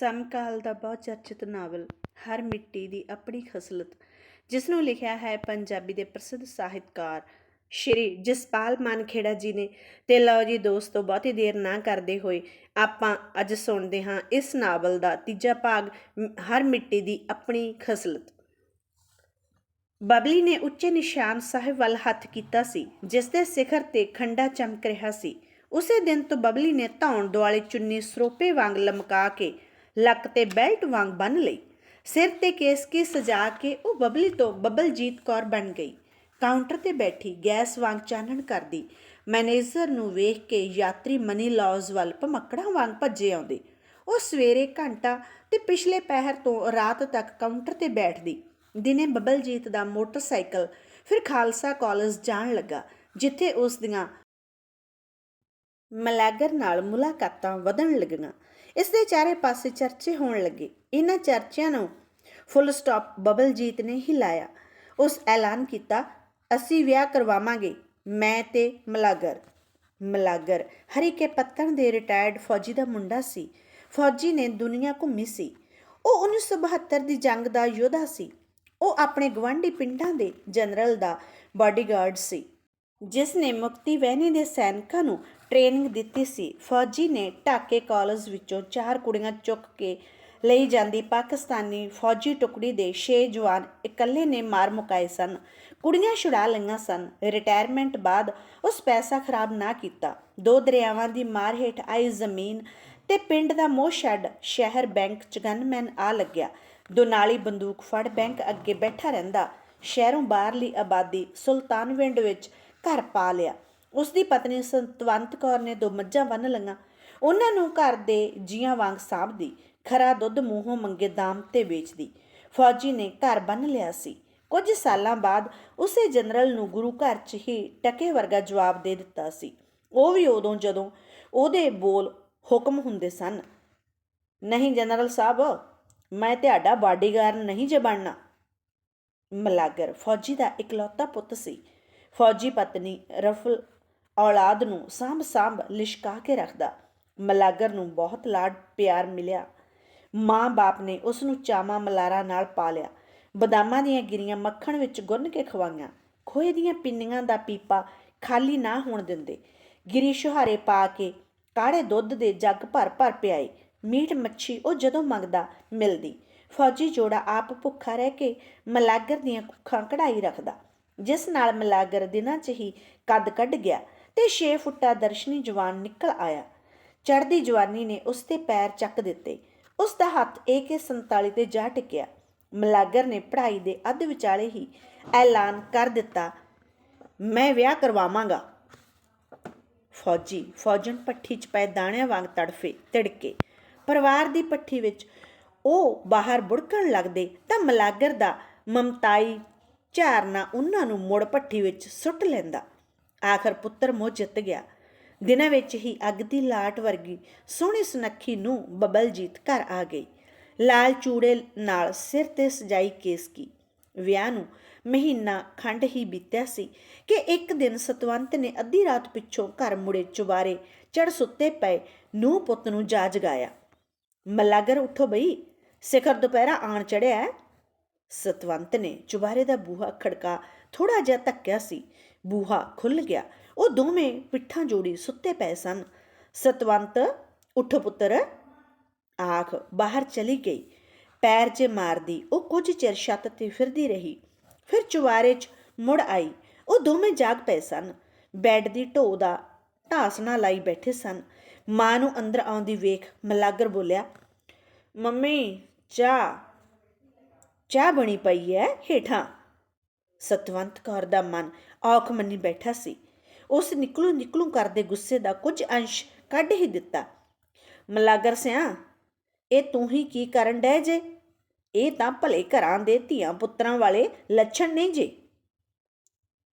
ਸਮਕਾਲ ਦਾ ਬਹੁਤ ਚਰਚਿਤ ਨਾਵਲ, ਹਰ ਮਿੱਟੀ ਦੀ ਆਪਣੀ ਖਸਲਤ ਜਿਸ ਨੂੰ ਲਿਖਿਆ ਹੈ ਪੰਜਾਬੀ ਦੇ ਪ੍ਰਸਿੱਧ ਸਾਹਿਤਕਾਰ ਸ਼੍ਰੀ ਜਸਪਾਲ ਮਾਨਖੇੜਾ ਜੀ ਨੇ। ਤੇ ਲਓ ਜੀ ਦੋਸਤੋ, ਬਹੁਤੀ ਦੇਰ ਨਾ ਕਰਦੇ ਹੋਏ ਆਪਾਂ ਅੱਜ ਸੁਣਦੇ ਹਾਂ ਇਸ ਨਾਵਲ ਦਾ ਤੀਜਾ ਭਾਗ, ਹਰ ਮਿੱਟੀ ਦੀ ਆਪਣੀ ਖਸਲਤ। ਬਬਲੀ ਨੇ ਉੱਚੇ ਨਿਸ਼ਾਨ ਸਾਹਿਬ ਵੱਲ ਹੱਥ ਕੀਤਾ ਸੀ ਜਿਸ ਦੇ ਸਿਖਰ ਤੇ ਖੰਡਾ ਚਮਕ ਰਿਹਾ ਸੀ। ਉਸੇ ਦਿਨ ਤੋਂ ਬਬਲੀ ਨੇ ਧੌਣ ਦੁਆਲੇ ਚੁੰਨੀ ਸਰੋਪੇ ਵਾਂਗ ਲਮਕਾ ਕੇ ਲੱਕ ਤੇ ਬੈਲਟ ਵਾਂਗ ਬੰਨ ਲਈ। ਸਿਰ ਤੇ ਕੇਸਕੀ ਸਜਾ ਕੇ ਉਹ ਬਬਲੀ ਤੋਂ ਬਬਲਜੀਤ ਕੌਰ ਬਣ ਗਈ। ਕਾਊਂਟਰ ਤੇ ਬੈਠੀ ਗੈਸ ਵਾਂਗ ਚਾਨਣ ਕਰਦੀ। ਮੈਨੇਜਰ ਨੂੰ ਵੇਖ ਕੇ ਯਾਤਰੀ ਮਨੀ ਲਾਜ਼ ਵੱਲ ਭਮੱਕੜਾਂ ਵਾਂਗ ਭੱਜੇ ਆਉਂਦੇ। ਉਹ ਸਵੇਰੇ ਘੰਟਾ ਤੇ ਪਿਛਲੇ ਪਹਿਰ ਤੋਂ ਰਾਤ ਤੱਕ ਕਾਊਂਟਰ ਤੇ ਬੈਠਦੀ। ਦਿਨੇ ਬਬਲਜੀਤ ਦਾ ਮੋਟਰਸਾਈਕਲ ਫਿਰ ਖਾਲਸਾ ਕਾਲਜ ਜਾਣ ਲੱਗਾ, ਜਿੱਥੇ ਉਸ ਦੀਆਂ ਮਲਾਗਰ ਨਾਲ ਮੁਲਾਕਾਤਾਂ ਵਧਣ ਲੱਗੀਆਂ। ਇਸ ਦੇ ਚਾਰੇ ਪਾਸੇ ਚਰਚੇ ਹੋਣ ਲੱਗੇ। ਇਹਨਾਂ ਚਰਚਿਆਂ ਨੂੰ ਫੁੱਲ ਸਟਾਪ ਬਬਲਜੀਤ ਨੇ ਹੀ ਲਾਇਆ। ਉਸ ਐਲਾਨ ਕੀਤਾ, ਅਸੀਂ ਵਿਆਹ ਕਰਵਾਵਾਂਗੇ, ਮੈਂ ਤੇ ਮਲਾਗਰ। ਮਲਾਗਰ ਹਰੀਕੇ ਪੱਤਣ ਦੇ ਰਿਟਾਇਰਡ ਫੌਜੀ ਦਾ ਮੁੰਡਾ ਸੀ। ਫੌਜੀ ਨੇ ਦੁਨੀਆ ਘੁੰਮੀ ਸੀ। ਉਹ 1972 ਦੀ ਜੰਗ ਦਾ ਯੋਧਾ ਸੀ। ਉਹ ਆਪਣੇ ਗਵਾਂਢੀ ਪਿੰਡਾਂ ਦੇ ਜਨਰਲ ਦਾ ਬਾਡੀਗਾਰਡ ਸੀ। ਜਿਸ ਨੇ ਮੁਕਤੀ ਵਹਿਣੀ ਦੇ ਸੈਨਿਕਾਂ ਨੂੰ ਟ੍ਰੇਨਿੰਗ ਦਿੱਤੀ ਸੀ। ਫੌਜੀ ਨੇ ਢਾਕੇ ਕਾਲਜ ਵਿੱਚੋਂ ਚਾਰ ਕੁੜੀਆਂ ਚੁੱਕ ਕੇ ਲਈ ਜਾਂਦੀ ਪਾਕਿਸਤਾਨੀ ਫੌਜੀ ਟੁਕੜੀ ਦੇ 6 ਜਵਾਨ ਇਕੱਲੇ ਨੇ ਮਾਰ ਮੁਕਾਏ ਸਨ। ਕੁੜੀਆਂ ਛੁਡਾ ਲਈਆਂ ਸਨ। ਰਿਟਾਇਰਮੈਂਟ ਬਾਅਦ ਉਸ ਪੈਸਾ ਖਰਾਬ ਨਾ ਕੀਤਾ। ਦੋ ਦਰਿਆਵਾਂ ਦੀ ਮਾਰ ਹੇਠ ਆਈ ਜ਼ਮੀਨ ਤੇ ਪਿੰਡ ਦਾ ਮੋਹ ਛੱਡ ਸ਼ਹਿਰ ਬੈਂਕ ਚ ਗਨਮੈਨ ਆ ਲੱਗਿਆ। ਦੁਨਾਲੀ ਬੰਦੂਕ ਫੜ ਬੈਂਕ ਅੱਗੇ ਬੈਠਾ ਰਹਿੰਦਾ। ਸ਼ਹਿਰੋਂ ਬਾਹਰਲੀ ਆਬਾਦੀ ਸੁਲਤਾਨਵਿੰਡ ਵਿੱਚ ਘਰ ਪਾ ਲਿਆ। ਉਸ ਦੀ ਪਤਨੀ ਸੰਤਵੰਤ ਕੌਰ ਨੇ ਦੋ ਮੱਝਾਂ ਬੰਨ ਲਈਆਂ। ਉਹਨਾਂ ਨੂੰ ਘਰ ਦੇ ਜੀਆਂ ਵਾਂਗ ਸਾਂਭਦੀ, ਖਰਾ ਦੁੱਧ ਮੂੰਹੋਂ ਮੰਗੇ ਦਾਮ ਤੇ ਵੇਚਦੀ। ਫੌਜੀ ਨੇ ਘਰ ਬੰਨ ਲਿਆ ਸੀ। ਕੁਝ ਸਾਲਾਂ ਬਾਅਦ ਉਸੇ ਜਨਰਲ ਨੂੰ ਗੁਰੂ ਘਰ 'ਚ ਹੀ ਟਕੇ ਵਰਗਾ ਜਵਾਬ ਦੇ ਦਿੱਤਾ ਸੀ। ਉਹ ਵੀ ਉਦੋਂ ਜਦੋਂ ਉਹਦੇ ਬੋਲ ਹੁਕਮ ਹੁੰਦੇ ਸਨ, ਨਹੀਂ ਜਨਰਲ ਸਾਹਿਬ, ਮੈਂ ਤੁਹਾਡਾ ਬਾਡੀਗਾਰਡ ਨਹੀਂ ਜੇ ਬਣਨਾ। ਮਲਾਗਰ ਫੌਜੀ ਦਾ ਇਕਲੌਤਾ ਪੁੱਤ ਸੀ। ਫੌਜੀ ਪਤਨੀ ਰਫਲ ਔਲਾਦ ਨੂੰ ਸਾਂਭ ਸਾਂਭ ਲਿਸ਼ਕਾ ਕੇ ਰੱਖਦਾ। ਮਲਾਗਰ ਨੂੰ ਬਹੁਤ ਲਾਡ ਪਿਆਰ ਮਿਲਿਆ। ਮਾਂ-ਬਾਪ ਨੇ ਉਸ ਨੂੰ ਚਾਮਾ ਮਲਾਰਾ ਨਾਲ ਪਾਲਿਆ ਬਦਾਮਾਂ ਦੀਆਂ ਗਿਰੀਆਂ ਮੱਖਣ ਵਿੱਚ ਗੁੰਨ ਕੇ ਖਵਾਈਆਂ। ਖੋਏ ਦੀਆਂ ਪਿੰਨੀਆਂ ਦਾ ਪੀਪਾ ਖਾਲੀ ਨਾ ਹੋਣ ਦਿੰਦੇ। ਗਿਰੀ ਸ਼ੁਹਾਰੇ ਪਾ ਕੇ ਕਾੜੇ ਦੁੱਧ ਦੇ ਜੱਗ ਭਰ ਭਰ ਪਿਆਏ। ਮੀਟ ਮੱਛੀ ਉਹ ਜਦੋਂ ਮੰਗਦਾ, ਮਿਲਦੀ। ਫੌਜੀ ਜੋੜਾ ਆਪ ਭੁੱਖਾ ਰਹਿ ਕੇ ਮਲਾਗਰ ਦੀਆਂ ਕੁੱਖਾਂ ਕਢਾਈ ਰੱਖਦਾ। ਜਿਸ ਨਾਲ ਮਲਾਗਰ ਦਿਨਾਂ 'ਚ ਹੀ ਕੱਦ ਕੱਢ ਗਿਆ। ਤੇ 6 ਫੁੱਟਾ ਦਰਸ਼ਨੀ ਜਵਾਨ ਨਿਕਲ ਆਇਆ। ਚੜ੍ਹਦੀ ਜਵਾਨੀ ਨੇ ਉਸ ਤੇ ਪੈਰ ਚੱਕ ਦਿੱਤੇ। ਉਸ ਦਾ ਹੱਥ AK47 ਤੇ ਜਾ ਟਿਕਿਆ। ਮਲਾਗਰ ਨੇ ਪੜ੍ਹਾਈ ਦੇ ਅੱਧ ਵਿਚਾਲੇ ਹੀ ਐਲਾਨ ਕਰ ਦਿੱਤਾ, ਮੈਂ ਵਿਆਹ ਕਰਵਾਵਾਂਗਾ। ਫੌਜੀ ਫੌਜਨ ਪੱਠੀ 'ਚ ਪਏ ਦਾਣਿਆਂ ਵਾਂਗ ਤੜਫੇ, ਤਿੜਕੇ। ਪਰਿਵਾਰ ਦੀ ਪੱਠੀ ਵਿੱਚ ਉਹ ਬਾਹਰ ਬੁੜਕਣ ਲੱਗਦੇ ਤਾਂ ਮਲਾਗਰ ਦਾ ਮਮਤਾਈ ਝਾਰਨਾ ਉਹਨਾਂ ਨੂੰ ਮੁੜ ਪੱਠੀ ਵਿੱਚ ਸੁੱਟ ਲੈਂਦਾ। ਆਖਰ ਪੁੱਤਰ ਮੋਹ ਜਿੱਤ ਗਿਆ। ਦਿਨਾਂ ਵਿੱਚ ਹੀ ਅੱਗ ਦੀ ਲਾਟ ਵਰਗੀ ਸੋਹਣੀ ਸੁਨੱਖੀ ਨੂੰ ਬਬਲਜੀਤ ਘਰ ਆ ਗਈ। ਲਾਲ ਚੂੜੇ ਨਾਲ ਸਿਰ ਤੇ ਸਜਾਈ ਕੇਸ ਕੀ। ਵਿਆਹ ਨੂੰ ਮਹੀਨਾ ਖੰਡ ਹੀ ਬੀਤਿਆ ਸੀ ਕਿ ਇੱਕ ਦਿਨ ਸਤਵੰਤ ਨੇ ਅੱਧੀ ਰਾਤ ਪਿੱਛੋਂ ਘਰ ਮੁੜੇ ਚੁਬਾਰੇ ਚੜ ਸੁੱਤੇ ਪਏ ਨੂੰ ਪੁੱਤ ਨੂੰ ਜਾ ਜਗਾਇਆ। ਮੱਲਾਗਰ ਉਠੋ ਬਈ, ਸਿਖਰ ਦੁਪਹਿਰਾ ਆਣ ਚੜਿਆ ਸਤਵੰਤ ਨੇ ਚੁਬਾਰੇ ਦਾ ਬੂਹਾ ਖੜਕਾ ਥੋੜਾ ਜਿਹਾ ਧੱਕਿਆ ਸੀ। ਬੂਹਾ ਖੁੱਲ ਗਿਆ। ਉਹ ਦੋਵੇਂ ਪਿੱਠਾਂ ਜੋੜੀ ਸੁੱਤੇ ਪਏ ਸਨ। ਸਤਵੰਤ, ਉੱਠ ਪੁੱਤਰ, ਆਖ, ਬਾਹਰ ਚਲੀ ਗਈ। ਪੈਰ 'ਚ ਮਾਰਦੀ, ਉਹ ਕੁਝ ਚਿਰ ਛੱਤ ਤੇ ਫਿਰਦੀ ਰਹੀ। ਫਿਰ ਚੁਬਾਰੇ 'ਚ ਮੁੜ ਆਈ। ਉਹ ਦੋਵੇਂ ਜਾਗ ਪਏ ਸਨ। ਬੈੱਡ ਦੀ ਢੋ ਦਾ ਢਾਸਣਾ ਲਾਈ ਬੈਠੇ ਸਨ। ਮਾਂ ਨੂੰ ਅੰਦਰ ਆਉਂਦੀ ਵੇਖ ਮਲਾਗਰ ਬੋਲਿਆ, ਮੰਮੀ, ਚਾਹ ਚਾਹ ਬਣੀ ਪਈ ਐ ਹੇਠਾਂ? ਸਤਵੰਤ ਕੌਰ ਦਾ ਮਨ ਔਖ ਮੰਨੀ ਬੈਠਾ ਸੀ। ਉਸ ਨਿਕਲੂ ਨਿਕਲੂ ਕਰਦੇ ਗੁੱਸੇ ਦਾ ਕੁਝ ਅੰਸ਼ ਕੱਢ ਹੀ ਦਿੱਤਾ। ਮਲਾਗਰ ਸਿਆ, ਇਹ ਤੂੰ ਹੀ ਕੀ ਕਰਨ ਡੈ ਜੇ? ਇਹ ਤਾਂ ਭਲੇ ਘਰਾਂ ਦੇ ਧੀਆਂ ਪੁੱਤਰਾਂ ਵਾਲੇ ਲੱਛਣ ਨਹੀਂ ਜੇ।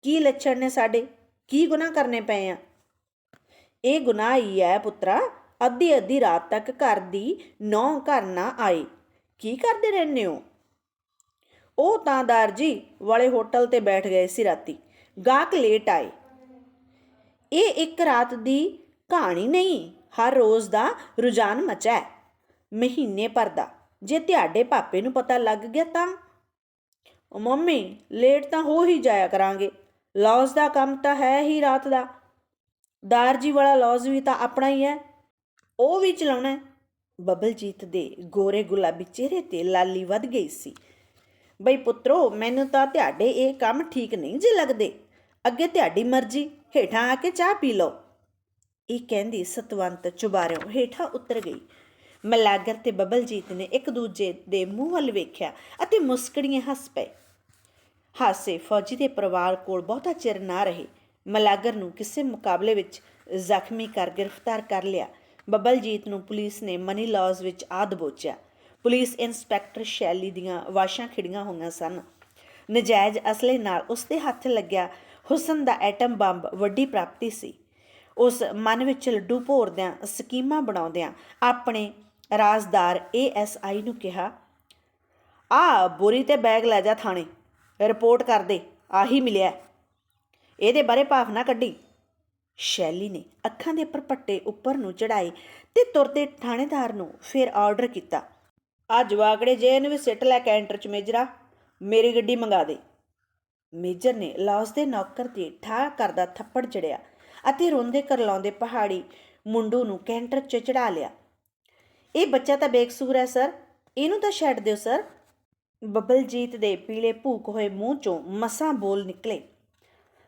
ਕੀ ਲੱਛਣ ਨੇ ਸਾਡੇ? ਕੀ ਗੁਨਾਹ ਕਰਨੇ ਪਏ ਆ? ਇਹ ਗੁਨਾਹ ਹੀ ਹੈ ਪੁੱਤਰਾ, ਅੱਧੀ ਅੱਧੀ ਰਾਤ ਤੱਕ ਘਰ ਦੀ ਨੌ ਘਰ ਨਾ ਆਏ। ਕੀ ਕਰਦੇ ਰਹਿੰਦੇ ਹੋ? ਉਹ ਤਾਂ ਦਰਜੀ ਵਾਲੇ ਹੋਟਲ ਤੇ ਬੈਠ ਗਏ ਸੀ ਰਾਤੀ। ਗਾਹਕ ਲੇਟ ਆਏ। ਇਹ ਇੱਕ ਰਾਤ ਦੀ ਕਹਾਣੀ ਨਹੀਂ, ਹਰ ਰੋਜ਼ ਦਾ ਰੁਝਾਨ ਮਚਾ ਹੈ, ਮਹੀਨੇ ਭਰ ਦਾ। ਜੇ ਤੁਹਾਡੇ ਪਾਪੇ ਨੂੰ ਪਤਾ ਲੱਗ ਗਿਆ ਤਾਂ? ਉਹ ਮੰਮੀ ਲੇਟ ਤਾਂ ਹੋ ਹੀ ਜਾਇਆ ਕਰਾਂਗੇ। ਲੌਸ ਦਾ ਕੰਮ ਤਾਂ ਹੈ ਹੀ ਰਾਤ ਦਾ। ਦਾਰਜੀ ਵਾਲਾ ਲੌਸ ਵੀ ਤਾਂ ਆਪਣਾ ਹੀ ਹੈ। ਉਹ ਵੀ ਚਲਾਉਣਾ ਬਬਲਜੀਤ ਦੇ ਗੋਰੇ ਗੁਲਾਬੀ ਚਿਹਰੇ ਤੇ ਲਾਲੀ ਵੱਧ ਗਈ ਸੀ। ਬਈ ਪੁੱਤਰੋ, ਮੈਨੂੰ ਤਾਂ ਤੁਹਾਡੇ ਇਹ ਕੰਮ ਠੀਕ ਨਹੀਂ ਜੇ ਲੱਗਦੇ। ਅੱਗੇ ਤੁਹਾਡੀ ਮਰਜ਼ੀ, ਹੇਠਾਂ ਆ ਕੇ ਚਾਹ ਪੀ ਲਓ। ਇਹ ਕਹਿੰਦੀ ਸਤਵੰਤ ਚੁਬਾਰਿਓ ਹੇਠਾਂ ਉਤਰ ਗਈ। ਮਲਾਗਰ ਤੇ ਬਬਲਜੀਤ ਨੇ ਇੱਕ ਦੂਜੇ ਦੇ ਮੂੰਹ ਵੱਲ ਵੇਖਿਆ ਅਤੇ ਮੁਸਕੜੀਆਂ ਹੱਸ ਪਏ। ਹਾਸੇ ਫੌਜੀ ਦੇ ਪਰਿਵਾਰ ਕੋਲ ਬਹੁਤਾ ਚਿਰ ਨਾ ਰਹੇ। ਮਲਾਗਰ ਨੂੰ ਕਿਸੇ ਮੁਕਾਬਲੇ ਵਿੱਚ ਜ਼ਖਮੀ ਕਰ ਗ੍ਰਿਫਤਾਰ ਕਰ ਲਿਆ। ਬਬਲਜੀਤ ਨੂੰ ਪੁਲਿਸ ਨੇ ਮਨੀ ਲਾਜ਼ ਵਿੱਚ ਆ ਬੋਚਿਆ। ਪੁਲਿਸ ਇੰਸਪੈਕਟਰ ਸ਼ੈਲੀ ਦੀਆਂ ਵਾਸ਼ਾਂ ਖਿੜੀਆਂ ਹੋਈਆਂ ਸਨ। ਨਜਾਇਜ਼ ਅਸਲੇ ਨਾਲ ਉਸ ਦੇ ਹੱਥ ਲੱਗਿਆ ਹੁਸਨ ਦਾ ਐਟਮ ਬੰਬ ਵੱਡੀ ਪ੍ਰਾਪਤੀ ਸੀ। ਉਸ ਮਨ ਵਿੱਚ ਲੱਡੂ ਭੋਰਦਿਆਂ ਸਕੀਮਾਂ ਬਣਾਉਂਦਿਆਂ ਆਪਣੇ ਰਾਜ਼ਦਾਰ ਏਐਸਆਈ ਨੂੰ ਕਿਹਾ, ਆ, ਬੋਰੀ ਤੇ ਬੈਗ ਲੈ ਜਾ ਥਾਣੇ। ਰਿਪੋਰਟ ਕਰ ਦੇ, ਆਹੀ ਮਿਲਿਆ। ਇਹਦੇ ਬਾਰੇ ਭਾਫ ਨਾ ਕੱਢੀ। ਸ਼ੈਲੀ ਨੇ ਅੱਖਾਂ ਦੇ ਪਰਪੱਟੇ ਉੱਪਰ ਨੂੰ ਚੜਾਏ ਤੇ ਤੁਰਦੇ ਥਾਣੇਦਾਰ ਨੂੰ ਫਿਰ ਆਰਡਰ ਕੀਤਾ, ਆ ਜਵਾਕੜੇ, ਜੇ ਇਹਨੂੰ ਵੀ ਸਿੱਟ ਲੈ ਕੈਂਟਰ ਚ ਮੇਜਰਾ, ਮੇਰੀ ਗੱਡੀ ਮੰਗਾ ਦੇ। ਮੇਜਰ ਨੇ ਲੌਸ ਦੇ ਨੌਕਰ ਤੇ ਠਾਹ ਕਰਦਾ ਥੱਪੜ ਜੜਿਆ ਅਤੇ ਰੋਂਦੇ ਕਰਲਾਉਂਦੇ ਪਹਾੜੀ ਮੁੰਡੂ ਨੂੰ ਕੈਂਟਰ 'ਚ ਚੜਾ ਲਿਆ। ਇਹ ਬੱਚਾ ਤਾਂ ਬੇਕਸੂਰ ਹੈ, ਸਰ। ਇਹਨੂੰ ਤਾਂ ਛੱਡ ਦਿਓ, ਸਰ। ਬਬਲਜੀਤ ਦੇ ਪੀਲੇ ਭੂਕ ਹੋਏ ਮੂੰਹ 'ਚੋਂ ਮਸਾਂ ਬੋਲ ਨਿਕਲੇ।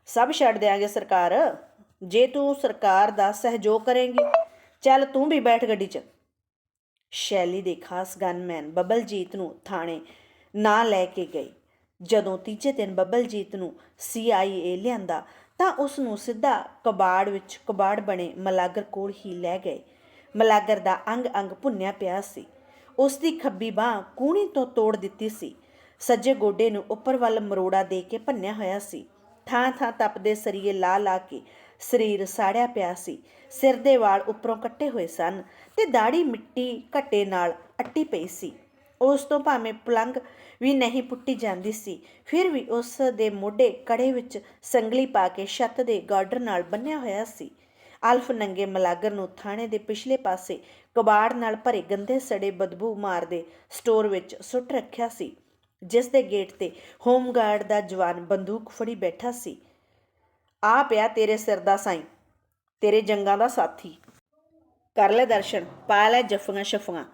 ਸਭ ਛੱਡ ਦਿਆਂਗੇ, ਸਰਕਾਰ। ਜੇ ਤੂੰ ਸਰਕਾਰ ਦਾ ਸਹਿਯੋਗ ਕਰੇਂਗੀ, ਚੱਲ ਤੂੰ ਵੀ ਬੈਠ ਗੱਡੀ 'ਚ। ਸ਼ੈਲੀ ਦੇ ਖਾਸ ਗਨਮੈਨ ਬਬਲਜੀਤ ਨੂੰ ਥਾਣੇ ਨਾ ਲੈ ਕੇ ਗਈ ਜਦੋਂ ਤੀਜੇ ਦਿਨ ਬੱਬਲਜੀਤ ਨੂੰ ਸੀਆਈਏ ਲਿਆਂਦਾ ਤਾਂ ਉਸ ਨੂੰ ਸਿੱਧਾ ਕਬਾੜ ਵਿੱਚ ਕਬਾੜ ਬਣੇ ਮਲਾਗਰ ਕੋਲ ਹੀ ਲੈ ਗਏ। ਮਲਾਗਰ ਦਾ ਅੰਗ ਅੰਗ ਭੁੰਨਿਆ ਪਿਆ ਸੀ। ਉਸ ਦੀ ਖੱਬੀ ਬਾਹ ਕੂਣੀ ਤੋਂ ਤੋੜ ਦਿੱਤੀ ਸੀ। ਸੱਜੇ ਗੋਡੇ ਨੂੰ ਉੱਪਰ ਵੱਲ ਮਰੋੜਾ ਦੇ ਕੇ ਭੰਨਿਆ ਹੋਇਆ ਸੀ। ਥਾਂ ਥਾਂ ਤਪਦੇ ਸਰੀਏ ਲਾ ਲਾ ਕੇ ਸਰੀਰ ਸਾੜਿਆ ਪਿਆ ਸੀ। ਸਿਰ ਦੇ ਵਾਲ ਉੱਪਰੋਂ ਕੱਟੇ ਹੋਏ ਸਨ ਤੇ ਦਾੜੀ ਮਿੱਟੀ ਘੱਟੇ ਨਾਲ ਅੱਟੀ ਪਈ ਸੀ। ਉਸ ਤੋਂ ਭਾਵੇਂ ਪਲੰਗ ਵੀ ਨਹੀਂ ਪੁੱਟੀ ਜਾਂਦੀ ਸੀ, ਫਿਰ ਵੀ ਉਸ ਦੇ ਮੋਢੇ ਕੜੇ ਵਿੱਚ ਸੰਗਲੀ ਪਾ ਕੇ ਛੱਤ ਦੇ ਗਾਰਡਰ ਨਾਲ ਬੰਨਿਆ ਹੋਇਆ ਸੀ। ਅਲਫ ਨੰਗੇ ਮਲਾਗਰ ਨੂੰ ਥਾਣੇ ਦੇ ਪਿਛਲੇ ਪਾਸੇ ਕਬਾੜ ਨਾਲ ਭਰੇ ਗੰਦੇ ਸੜੇ ਬਦਬੂ ਮਾਰਦੇ ਸਟੋਰ ਵਿੱਚ ਸੁੱਟ ਰੱਖਿਆ ਸੀ, ਜਿਸ ਦੇ ਗੇਟ ਤੇ ਹੋਮਗਾਰਡ ਦਾ ਜਵਾਨ ਬੰਦੂਕ ਫੜੀ ਬੈਠਾ ਸੀ। ਆ ਪਿਆ ਤੇਰੇ ਸਿਰ ਦਾ ਸਾਈਂ, ਤੇਰੇ ਜੰਗਾਂ ਦਾ ਸਾਥੀ। ਕਰ ਲੈ ਦਰਸ਼ਨ, ਪਾ ਲੈ ਜਫੀਆਂ ਸ਼ਫੀਆਂ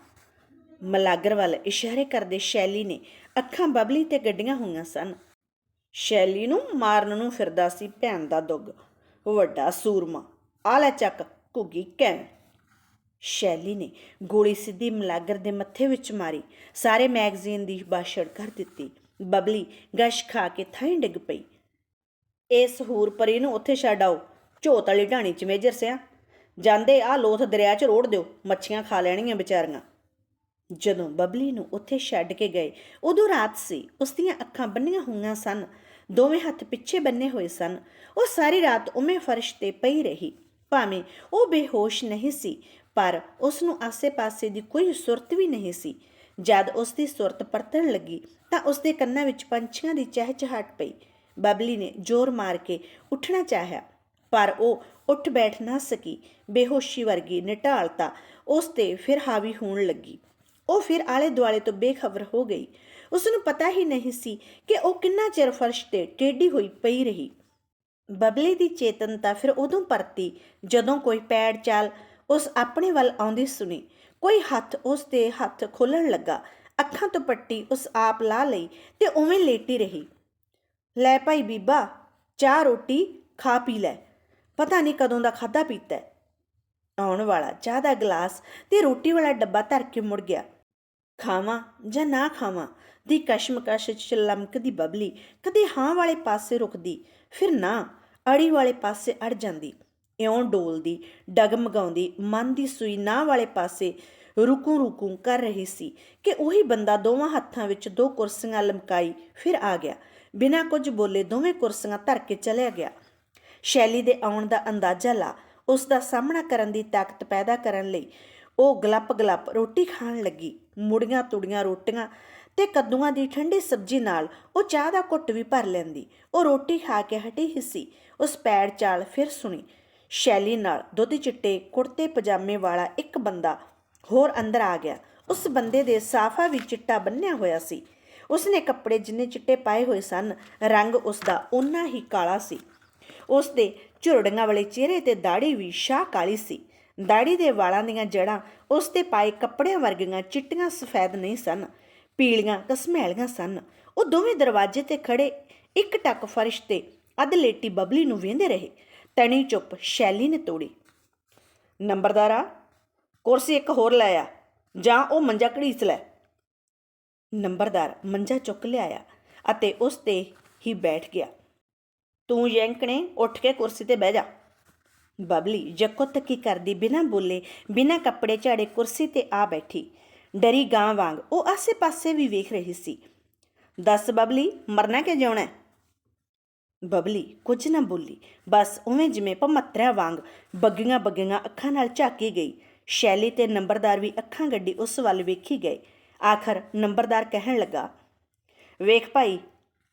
ਮਲਾਗਰ ਵੱਲ ਇਸ਼ਾਰੇ ਕਰਦੇ ਸ਼ੈਲੀ ਨੇ ਅੱਖਾਂ ਬਬਲੀ ਤੇ ਗੱਡੀਆਂ ਹੋਈਆਂ ਸਨ। ਸ਼ੈਲੀ ਨੂੰ ਮਾਰਨ ਨੂੰ ਫਿਰਦਾ ਸੀ ਭੈਣ ਦਾ ਦੁੱਗ, ਵੱਡਾ ਸੂਰਮਾ। ਆ ਲੈ ਚੱਕ, ਘੁੱਗੀ ਕੈਨ। ਸ਼ੈਲੀ ਨੇ ਗੋਲੀ ਸਿੱਧੀ ਮਲਾਗਰ ਦੇ ਮੱਥੇ ਵਿੱਚ ਮਾਰੀ। ਸਾਰੇ ਮੈਗਜ਼ੀਨ ਦੀ ਬਾਸ਼ੜ ਕਰ ਦਿੱਤੀ। ਬਬਲੀ ਗਸ਼ ਖਾ ਕੇ ਥਾਂ ਡਿੱਗ ਪਈ। ਇਸ ਹੂਰ ਪਰੀ ਨੂੰ ਉੱਥੇ ਛੱਡ ਆਓ। ਝੋਤ ਵਾਲੀ ਢਾਣੀ ਚ ਮੇਜਰ ਸਿਆ। ਜਾਂਦੇ ਆ ਲੋਥ ਦਰਿਆ ਚ ਰੋੜ ਦਿਓ। ਮੱਛੀਆਂ ਖਾ ਲੈਣਗੀਆਂ ਵਿਚਾਰੀਆਂ। ਜਦੋਂ ਬਬਲੀ ਨੂੰ ਉੱਥੇ ਛੱਡ ਕੇ ਗਏ, ਉਦੋਂ ਰਾਤ ਸੀ, ਉਸ ਦੀਆਂ ਅੱਖਾਂ ਬੰਨੀਆਂ ਹੋਈਆਂ ਸਨ, ਦੋਵੇਂ ਹੱਥ ਪਿੱਛੇ ਬੰਨੇ ਹੋਏ ਸਨ, ਉਹ ਸਾਰੀ ਰਾਤ ਉਵੇਂ ਫਰਸ਼ ਤੇ ਪਈ ਰਹੀ, ਭਾਵੇਂ ਉਹ ਬੇਹੋਸ਼ ਨਹੀਂ ਸੀ, ਪਰ ਉਸ ਨੂੰ ਆਸੇ-ਪਾਸੇ ਦੀ ਕੋਈ ਸੁਰਤ ਵੀ ਨਹੀਂ ਸੀ, ਜਦ ਉਸ ਦੀ ਸੁਰਤ ਪਰਤਣ ਲੱਗੀ, ਤਾਂ ਉਸ ਦੇ ਕੰਨਾਂ ਵਿੱਚ ਪੰਛੀਆਂ ਦੀ ਚਹਿਚਹਾਟ ਪਈ, ਬਬਲੀ ਨੇ ਜ਼ੋਰ ਮਾਰ ਕੇ ਉੱਠਣਾ ਚਾਹਿਆ, ਪਰ ਉਹ ਉੱਠ ਬੈਠ ਨਾ ਸਕੀ, ਬੇਹੋਸ਼ੀ ਵਰਗੀ ਨਿਟਾਲਤਾ ਉਸ ਤੇ ਫਿਰ ਹਾਵੀ ਹੋਣ ਲੱਗੀ। ਉਹ ਫਿਰ ਆਲੇ ਦੁਆਲੇ ਤੋਂ ਬੇਖਬਰ ਹੋ ਗਈ। ਉਸ ਨੂੰ ਪਤਾ ਹੀ ਨਹੀਂ ਸੀ ਕਿ ਉਹ ਕਿੰਨਾ ਚਿਰ ਫਰਸ਼ ਤੇ ਟੇਢੀ ਹੋਈ ਪਈ ਰਹੀ। ਬਬਲੀ ਦੀ ਚੇਤਨਤਾ ਫਿਰ ਉਦੋਂ ਪਰਤੀ ਜਦੋਂ ਕੋਈ ਪੈੜ ਚਾਲ ਉਸ ਆਪਣੇ ਵੱਲ ਆਉਂਦੀ ਸੁਣੀ। ਕੋਈ ਹੱਥ ਉਸ ਦੇ ਹੱਥ ਖੋਲਣ ਲੱਗਾ। ਅੱਖਾਂ ਤੋਂ ਪੱਟੀ ਉਸ ਆਪ ਲਾ ਲਈ ਤੇ ਉਵੇਂ ਲੇਟੀ ਰਹੀ। ਲੈ ਭਾਈ ਬੀਬਾ, ਚਾਹ, ਰੋਟੀ ਖਾ ਪੀ ਲੈ। ਪਤਾ ਨਹੀਂ ਕਦੋਂ ਦਾ ਖਾਦਾ ਪੀਤਾ ਆਉਣ ਵਾਲਾ ਚਾਹ ਦਾ ਗਲਾਸ ਤੇ ਰੋਟੀ ਵਾਲਾ ਡੱਬਾ ਧਰ ਕੇ ਮੁੜ ਗਿਆ। ਖਾਵਾਂ ਜਾਂ ਨਾ ਖਾਵਾਂ? ਦੀ ਕਸ਼ਮਕਸ਼ ਚ ਲਮਕਦੀ ਬਬਲੀ ਕਦੇ ਹਾਂ ਵਾਲੇ ਪਾਸੇ ਰੁਕਦੀ, ਫਿਰ ਨਾ ਅੜੀ ਵਾਲੇ ਪਾਸੇ ਅੜ ਜਾਂਦੀ। ਇਉਂ ਡੋਲਦੀ, ਡਗਮਗਾਉਂਦੀ, ਮਨ ਦੀ ਸੂਈ ਨਾ ਵਾਲੇ ਪਾਸੇ ਰੁਕੂ ਰੁਕੂ ਕਰ ਰਹੀ ਸੀ ਕਿ ਉਹੀ ਬੰਦਾ ਦੋਵਾਂ ਹੱਥਾਂ ਵਿੱਚ ਦੋ ਕੁਰਸੀਆਂ ਲਮਕਾਈ ਫਿਰ ਆ ਗਿਆ। ਬਿਨਾਂ ਕੁਝ ਬੋਲੇ ਦੋਵੇਂ ਕੁਰਸੀਆਂ ਧਰ ਕੇ ਚਲਿਆ ਗਿਆ। ਸ਼ੈਲੀ ਦੇ ਆਉਣ ਦਾ ਅੰਦਾਜ਼ਾ ਲਾ ਉਸ ਦਾ ਸਾਹਮਣਾ ਕਰਨ ਦੀ ਤਾਕਤ ਪੈਦਾ ਕਰਨ ਲਈ ਉਹ ਗਲਪ ਗਲਪ ਰੋਟੀ ਖਾਣ ਲੱਗੀ। ਮੁੜੀਆਂ ਤੁੜੀਆਂ ਰੋਟੀਆਂ ਤੇ ਕੱਦੂਆਂ ਦੀ ਠੰਡੀ ਸਬਜ਼ੀ ਨਾਲ ਉਹ ਚਾਹ ਦਾ ਘੁੱਟ ਵੀ ਭਰ ਲੈਂਦੀ। ਉਹ ਰੋਟੀ ਖਾ ਕੇ ਹਟੀ ਹਿੱਸੀ, ਉਸ ਪੈੜ ਚਾਲ ਫਿਰ ਸੁਣੀ। ਸ਼ੈਲੀ ਨਾਲ ਦੁੱਧ ਚਿੱਟੇ, ਕੁੜਤੇ, ਪਜਾਮੇ ਵਾਲਾ ਇੱਕ ਬੰਦਾ ਹੋਰ ਅੰਦਰ ਆ ਗਿਆ। ਉਸ ਬੰਦੇ ਦੇ ਸਾਫਾ ਵੀ ਚਿੱਟਾ ਬੰਨਿਆ ਹੋਇਆ ਸੀ। ਉਸਨੇ ਕੱਪੜੇ ਜਿੰਨੇ ਚਿੱਟੇ ਪਾਏ ਹੋਏ ਸਨ, ਰੰਗ ਉਸ ਦਾ ਓਨਾ ਹੀ ਕਾਲਾ ਸੀ। ਉਸ ਦੇ ਝੁਰੜੀਆਂ ਵਾਲੇ ਚਿਹਰੇ ਤੇ ਦਾੜੀ ਵੀ ਸ਼ਾਹ ਕਾਲੀ ਸੀ। ਦਾੜੀ ਦੇ ਵਾਲਾਂ ਦੀਆਂ ਜੜਾਂ ਉਸ ਤੇ ਪਾਏ ਕੱਪੜਿਆਂ ਵਰਗੀਆਂ ਚਿੱਟੀਆਂ ਸਫੈਦ ਨਹੀਂ ਸਨ, ਪੀਲੀਆਂ ਕਸਮੈਲੀਆਂ ਸਨ। ਉਹ ਦੋਵੇਂ ਦਰਵਾਜ਼ੇ ਤੇ ਖੜੇ ਇੱਕ ਟੱਕ ਫਰਸ਼ ਤੇ ਅੱਧ ਲੇਟੀ ਬਬਲੀ ਨੂੰ ਵੇਂਦੇ ਰਹੇ। ਤਣੀ ਚੁੱਪ ਸ਼ੈਲੀ ਨੇ ਤੋੜੀ। ਨੰਬਰਦਾਰਾ, ਕੁਰਸੀ ਇੱਕ ਹੋਰ ਲੈ ਆ, ਜਾਂ ਉਹ ਮੰਜਾ ਘੜੀਸ ਲੈ। ਨੰਬਰਦਾਰ ਮੰਜਾ ਚੁੱਕ ਲਿਆਇਆ ਅਤੇ ਉਸ ਤੇ ਹੀ ਬੈਠ ਗਿਆ। ਤੂੰ ਯੰਕਣੇ ਉੱਠ ਕੇ ਕੁਰਸੀ ਤੇ ਬਹਿ ਜਾ। ਬਬਲੀ, ਜੱਕੋ ਤੱਕੀ ਕਰਦੀ ਬਿਨਾਂ ਬੋਲੇ, ਬਿਨਾਂ ਕੱਪੜੇ ਝਾੜੇ ਕੁਰਸੀ ਤੇ ਆ ਬੈਠੀ। ਡਰੀ ਗਾਂ ਵਾਂਗ, ਉਹ ਆਸੇ-ਪਾਸੇ ਵੀ ਵੇਖ ਰਹੀ ਸੀ। ਦੱਸ ਬਬਲੀ, ਮਰਨਾ ਕਿ ਜਿਉਣਾ ਬਬਲੀ, ਕੁਝ ਨਾ ਬੋਲੀ, ਬਸ ਉਵੇਂ ਜਿਵੇਂ ਭਮੱਤਰਿਆਂ ਵਾਂਗ ਬੱਗੀਆਂ ਬੱਗੀਆਂ ਅੱਖਾਂ ਨਾਲ ਝਾਕੀ ਗਈ। ਸ਼ੈਲੀ ਤੇ ਨੰਬਰਦਾਰ ਵੀ ਅੱਖਾਂ ਗੱਡੀ ਉਸ ਵੱਲ ਵੇਖੀ ਗਏ। ਆਖਰ ਨੰਬਰਦਾਰ ਕਹਿਣ ਲੱਗਾ, ਵੇਖ ਭਾਈ,